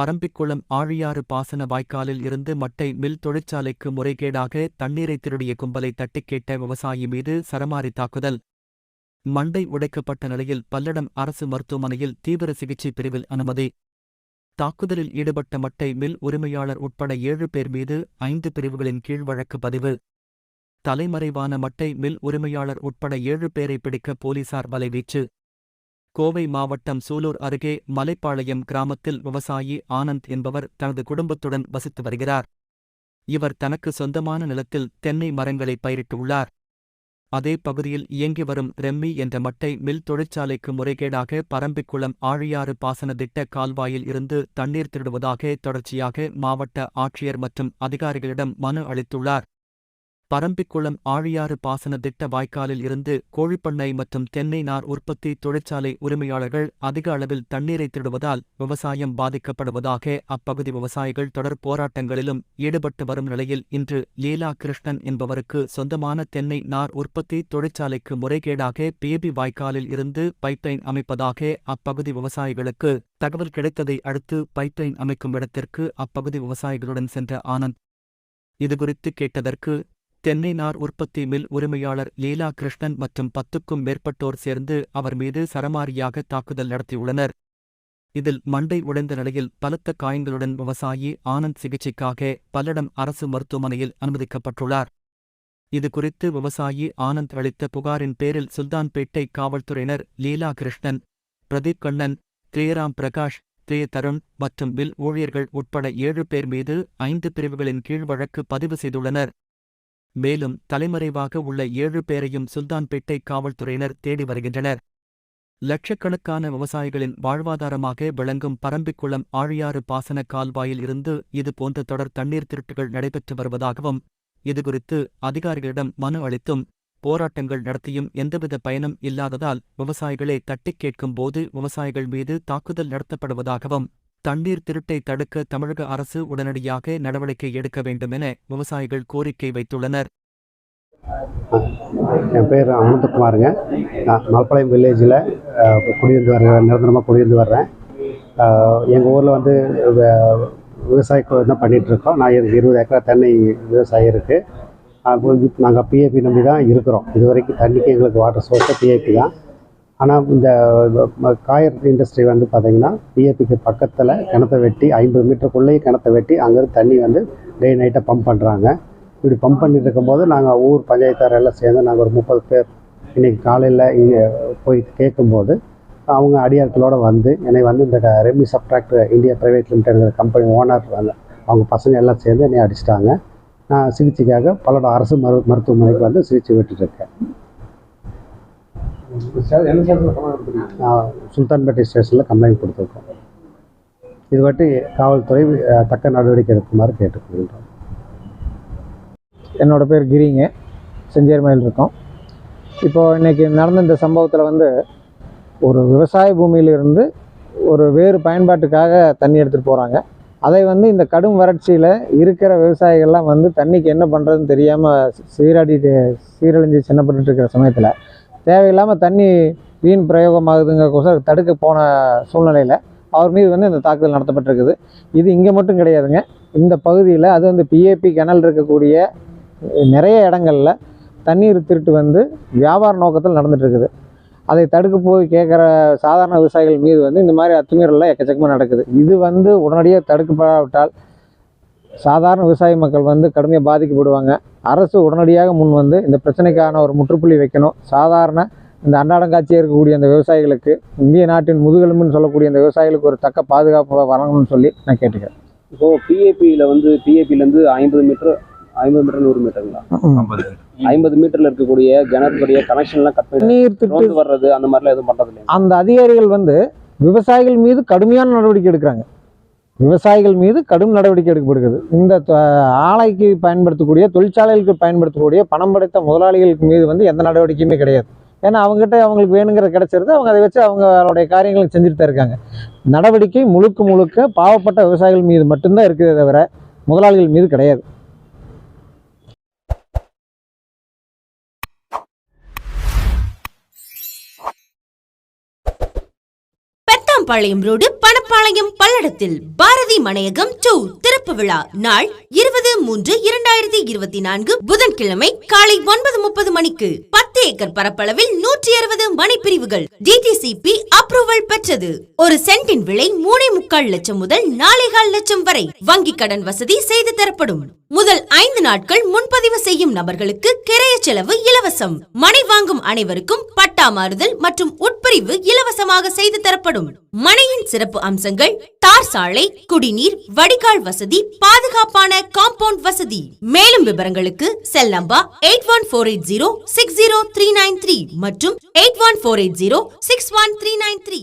பரம்பிக்குளம் ஆழியாறு பாசன வாய்க்காலில் இருந்து மட்டை மில் தொழிற்சாலைக்கு முறைகேடாக தண்ணீரை திருடிய கும்பலை தட்டிக் கேட்ட விவசாயி மீது சரமாரி தாக்குதல். மண்டை உடைக்கப்பட்ட நிலையில் பல்லடம் அரசு மருத்துவமனையில் தீவிர சிகிச்சை பிரிவில் அனுமதி. தாக்குதலில் ஈடுபட்ட மட்டை மில் உரிமையாளர் உட்பட ஏழு பேர் மீது ஐந்து பிரிவுகளின் கீழ் வழக்கு பதிவு. தலைமறைவான மட்டை மில் உரிமையாளர் உட்பட ஏழு பேரை பிடிக்க போலீசார் வலைவீச்சு. கோவை மாவட்டம் சூலூர் அருகே மலைப்பாளையம் கிராமத்தில் விவசாயி ஆனந்த் என்பவர் தனது குடும்பத்துடன் வசித்து வருகிறார். இவர் தனக்கு சொந்தமான நிலத்தில் தென்னை மரங்களை பயிரிட்டுள்ளார். அதே பகுதியில் இயங்கி வரும் ரெம்மி என்ற மட்டை மில் தொழிற்சாலைக்கு முறைகேடாக பரம்பிக்குளம் ஆழியாறு பாசன திட்ட கால்வாயில் இருந்து தண்ணீர் திருடுவதாக தொடர்ச்சியாக மாவட்ட ஆட்சியர் மற்றும் அதிகாரிகளிடம் மனு அளித்துள்ளார். பரம்பிக்குளம் ஆழியாறு பாசன திட்ட வாய்க்காலில் இருந்து கோழிப்பண்ணை மற்றும் தென்னை நார் உற்பத்தி தொழிற்சாலை உரிமையாளர்கள் அதிக அளவில் தண்ணீரை திருடுவதால் விவசாயம் பாதிக்கப்படுவதாக அப்பகுதி விவசாயிகள் தொடர் போராட்டங்களிலும் ஈடுபட்டு வரும் நிலையில் இன்று லீலா கிருஷ்ணன் என்பவருக்கு சொந்தமான தென்னை நார் உற்பத்தி தொழிற்சாலைக்கு முறைகேடாக பேபி வாய்க்காலில் இருந்து பைப்லைன் அமைப்பதாக அப்பகுதி விவசாயிகளுக்கு தகவல் கிடைத்ததை அடுத்து பைப்லைன் அமைக்கும் இடத்திற்கு அப்பகுதி விவசாயிகளுடன் சென்ற ஆனந்த். இதுகுறித்து கேட்டதற்கு தென்னை நார் உற்பத்தி மில் உரிமையாளர் லீலா கிருஷ்ணன் மற்றும் பத்துக்கும் மேற்பட்டோர் சேர்ந்து அவர் மீது சரமாரியாக தாக்குதல் நடத்தியுள்ளனர். இதில் மண்டை உடைந்த நிலையில் பலத்த காயங்களுடன் விவசாயி ஆனந்த் சிகிச்சைக்காக பல்லடம் அரசு மருத்துவமனையில் அனுமதிக்கப்பட்டுள்ளார். இதுகுறித்து விவசாயி ஆனந்த் அளித்த புகாரின் பேரில் சுல்தான்பேட்டை காவல்துறையினர் லீலா கிருஷ்ணன் பிரதீப் கண்ணன் திரேராம் பிரகாஷ் திரே தருண் மற்றும் வில் ஊழியர்கள் உட்பட ஏழு பேர் மீது ஐந்து பிரிவுகளின் கீழ் வழக்கு பதிவு செய்துள்ளனர். மேலும் தலைமறைவாக உள்ள ஏழு பேரையும் சுல்தான்பேட்டை காவல்துறையினர் தேடி வருகின்றனர். லட்சக்கணக்கான விவசாயிகளின் வாழ்வாதாரமாக விளங்கும் பரம்பிக்குளம் ஆழியாறு பாசன கால்வாயில் இருந்து இது போன்ற தொடர் தண்ணீர் திருட்டுகள் நடைபெற்று வருவதாகவும் இதுகுறித்து அதிகாரிகளிடம் மனு அளித்தும் போராட்டங்கள் நடத்தியும் எந்தவித பயனும் இல்லாததால் விவசாயிகளை தட்டிக் கேட்கும் போது விவசாயிகள் மீது தாக்குதல் நடத்தப்படுவதாகவும் தண்ணீர் திருட்டை தடுக்க தமிழக அரசு உடனடியாக நடவடிக்கை எடுக்க வேண்டும் என விவசாயிகள் கோரிக்கை வைத்துள்ளனர். என் பேர் அனந்தகுமாருங்க. நான் மலப்பாளையம் வில்லேஜில் குடியிருந்து வர்றேன் நிரந்தரமாக குடியிருந்து வர்றேன். எங்கள் ஊரில் வந்து விவசாய தான் பண்ணிகிட்ருக்கோம் நான் எனக்கு இருபது ஏக்கரா தென்னை விவசாயம் இருக்குது நாங்கள் பிஏபி நம்பி தான் இருக்கிறோம். இது வரைக்கும் தண்ணிக்கு எங்களுக்கு வாட்டர் சோர்ஸு பிஏபி தான். ஆனால் இந்த காயர் இண்டஸ்ட்ரி வந்து பார்த்திங்கன்னா பிஏபிக்கு பக்கத்தில் கிணத்த வெட்டி ஐம்பது மீட்டருக்குள்ளேயே கிணத்த வெட்டி அங்கேருந்து தண்ணி வந்து டே நைட்டாக பம்ப் பண்ணுறாங்க இப்படி பம்ப் பண்ணிட்டு இருக்கும்போது நாங்கள் ஊர் பஞ்சாயத்தார் எல்லாம் சேர்ந்து நாங்கள் ஒரு முப்பது பேர் இன்றைக்கி காலையில் இங்கே போய் கேட்கும்போது அவங்க அடியாட்களோடு வந்து என்னை வந்து இந்த Remy subtract India private limited company owner வந்து அவங்க பசங்க எல்லாம் சேர்ந்து என்னை அடிச்சிட்டாங்க. நான் சிகிச்சைக்காக பல்லடம் அரசு மரு மருத்துவமனைக்கு வந்து சிகிச்சை விட்டுருக்கேன் சுல்தான்பேட்டை ஸ்டேஷனில் கம்ப்ளைண்ட் கொடுத்துருக்கோம். இதுவட்டி காவல்துறை தக்க நடவடிக்கை எடுக்குமாறு கேட்டுக்கொள்கிறோம் என்னோட பேர் கிரிங்க. செஞ்சேர்மையில் இருக்கோம். இப்போது இன்றைக்கி நடந்த இந்த சம்பவத்தில் வந்து ஒரு விவசாய பூமியிலிருந்து ஒரு வேறு பயன்பாட்டுக்காக தண்ணி எடுத்துகிட்டு போகிறாங்க அதை வந்து இந்த கடும் வறட்சியில் இருக்கிற விவசாயிகள்லாம் வந்து தண்ணிக்கு என்ன பண்ணுறதுன்னு தெரியாமல் சீராடிட்டு சீரழிஞ்சு சின்னப்பட்டு இருக்கிற சமயத்தில் தேவையில்லாமல் தண்ணி வீண் பிரயோகமாகுதுங்கிறக்கோசம் தடுக்க போன சூழ்நிலையில் அவர் மீது வந்து இந்த தாக்குதல் நடத்தப்பட்டிருக்குது. இது இங்கே மட்டும் கிடையாதுங்க. இந்த பகுதியில் அது வந்து பிஏபி கிணல் இருக்கக்கூடிய நிறைய இடங்கள்ல தண்ணீர் திருட்டு வந்து வியாபார நோக்கத்தில் நடந்துகிட்ருக்குது அதை தடுக்க போய் கேட்குற சாதாரண விவசாயிகள் மீது வந்து இந்த மாதிரி அத்துமீறலாம் எக்கச்சக்கமாக நடக்குது. இது வந்து உடனடியாக தடுக்கப்படாவிட்டால் சாதாரண விவசாய மக்கள் வந்து கடுமையாக பாதிக்கப்படுவாங்க. அரசு உடனடியாக முன் வந்து இந்த பிரச்சனைக்கான ஒரு முற்றுப்புள்ளி வைக்கணும். சாதாரண இந்த அன்றாடங்காட்சியாக இருக்கக்கூடிய அந்த விவசாயிகளுக்கு இந்திய நாட்டின் முதுகெலும்புன்னு சொல்லக்கூடிய அந்த விவசாயிகளுக்கு ஒரு தக்க பாதுகாப்பு வழங்கணும்னு சொல்லி நான் கேட்டுக்கிறேன். இப்போ பிஏபியில் வந்து பிஏபிலேருந்து ஐம்பது மீட்டர் ஐம்பது மீட்டர் நூறு மீட்டருங்களா? ஐம்பது மீட்டர்ல இருக்கக்கூடிய கிணறுடைய கனெக்ஷன்லாம் கட் பண்ணி வர்றது அந்த மாதிரிலாம் எதுவும் பண்றது அந்த அதிகாரிகள் வந்து விவசாயிகள் மீது கடுமையான நடவடிக்கை எடுக்கிறாங்க. விவசாயிகள் மீது கடும் நடவடிக்கை எடுக்கப்படுகிறது. இந்த ஆலைக்கு பயன்படுத்தக்கூடிய தொழிற்சாலைகளுக்கு பயன்படுத்தக்கூடிய பணம் படைத்த முதலாளிகளுக்கு மீது வந்து எந்த நடவடிக்கையுமே கிடையாது. ஏன்னா அவங்ககிட்ட அவங்களுக்கு வேணுங்கிற கிடைச்சிருது அவங்க அதை வச்சு அவங்களுடைய காரியங்களை செஞ்சுட்டு தான் இருக்காங்க. நடவடிக்கை முழுக்க முழுக்க பாவப்பட்ட விவசாயிகள் மீது மட்டும்தான் இருக்குதே தவிர முதலாளிகள் மீது கிடையாது. கவுண்டம்பாளையம் ரோடு பணப்பாளையம் பல்லடத்தில் பாரதி மனையகம் டூ திறப்பு விழா. நாள் இருபது மூன்று இரண்டாயிரத்தி இருபத்தி நான்கு புதன்கிழமை காலை ஒன்பது முப்பது மணிக்கு பத்து ஏக்கர் பரப்பளவில் நூற்றி அறுபது மனைப்பிரிவுகள் டிடிசிபி அப்ரூவல் பெற்றது. ஒரு சென்டின் விலை மூணே முக்கால் லட்சம் முதல் நாலேகால் லட்சம் வரை வங்கி கடன் வசதி செய்து தரப்படும். முதல் ஐந்து நாட்கள் முன்பதிவு செய்யும் நபர்களுக்கு கிரைய செலவு இலவசம். மனை வாங்கும் அனைவருக்கும் பட்டா மாறுதல் மற்றும் உட்பிரிவு இலவசமாக செய்து தரப்படும். மனையின் சிறப்பு அம்சங்கள் தார் சாலை குடிநீர் வடிகால் வசதி பாதுகாப்பான காம்பவுண்ட் வசதி. மேலும் விவரங்களுக்கு cell number eight one four eight zero six zero three nine three மற்றும் eight one four eight zero six one three nine three.